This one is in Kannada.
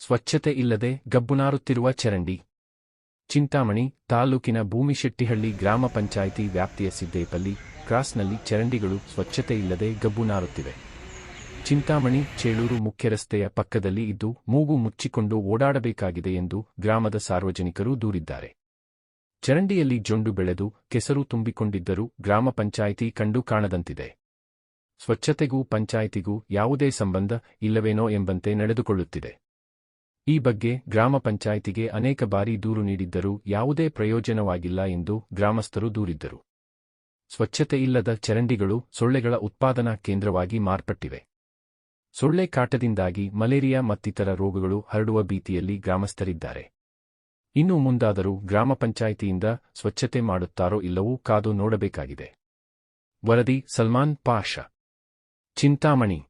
ಸ್ವಚ್ಛತೆ ಇಲ್ಲದೆ ಗಬ್ಬುನಾರುತ್ತಿರುವ ಚರಂಡಿ. ಚಿಂತಾಮಣಿ ತಾಲೂಕಿನ ಭೂಮಿಶೆಟ್ಟಿಹಳ್ಳಿ ಗ್ರಾಮ ಪಂಚಾಯಿತಿ ವ್ಯಾಪ್ತಿಯ ಸಿದ್ದೇಪಲ್ಲಿ ಕ್ರಾಸ್ನಲ್ಲಿ ಚರಂಡಿಗಳು ಸ್ವಚ್ಛತೆ ಇಲ್ಲದೆ ಗಬ್ಬುನಾರುತ್ತಿವೆ. ಚಿಂತಾಮಣಿ, ಚೇಳೂರು ಮುಖ್ಯ ರಸ್ತೆಯ ಪಕ್ಕದಲ್ಲಿ ಇದ್ದು ಮೂಗು ಮುಚ್ಚಿಕೊಂಡು ಓಡಾಡಬೇಕಾಗಿದೆ ಎಂದು ಗ್ರಾಮದ ಸಾರ್ವಜನಿಕರು ದೂರಿದ್ದಾರೆ. ಚರಂಡಿಯಲ್ಲಿ ಜೊಂಡು ಬೆಳೆದು ಕೆಸರು ತುಂಬಿಕೊಂಡಿದ್ದರೂ ಗ್ರಾಮ ಪಂಚಾಯಿತಿ ಕಂಡು ಕಾಣದಂತಿದೆ. ಸ್ವಚ್ಛತೆಗೂ ಪಂಚಾಯಿತಿಗೂ ಯಾವುದೇ ಸಂಬಂಧ ಇಲ್ಲವೇನೋ ಎಂಬಂತೆ ನಡೆದುಕೊಳ್ಳುತ್ತಿದೆ. ಈ ಬಗ್ಗೆ ಗ್ರಾಮ ಪಂಚಾಯಿತಿಗೆ ಅನೇಕ ಬಾರಿ ದೂರು ನೀಡಿದ್ದರೂ ಯಾವುದೇ ಪ್ರಯೋಜನವಾಗಿಲ್ಲ ಎಂದು ಗ್ರಾಮಸ್ಥರು ದೂರಿದ್ದರು. ಸ್ವಚ್ಛತೆ ಇಲ್ಲದ ಚರಂಡಿಗಳು ಸೊಳ್ಳೆಗಳ ಉತ್ಪಾದನಾ ಕೇಂದ್ರವಾಗಿ ಮಾರ್ಪಟ್ಟಿವೆ. ಸೊಳ್ಳೆ ಕಾಟದಿಂದಾಗಿ ಮಲೇರಿಯಾ ಮತ್ತಿತರ ರೋಗಗಳು ಹರಡುವ ಭೀತಿಯಲ್ಲಿ ಗ್ರಾಮಸ್ಥರಿದ್ದಾರೆ. ಇನ್ನು ಮುಂದಾದರೂ ಗ್ರಾಮ ಪಂಚಾಯಿತಿಯಿಂದ ಸ್ವಚ್ಛತೆ ಮಾಡುತ್ತಾರೋ ಇಲ್ಲವೋ ಕಾದು ನೋಡಬೇಕಾಗಿದೆ. ವರದಿ ಸಲ್ಮಾನ್ ಪಾಷ. ಚಿಂತಾಮಣಿ.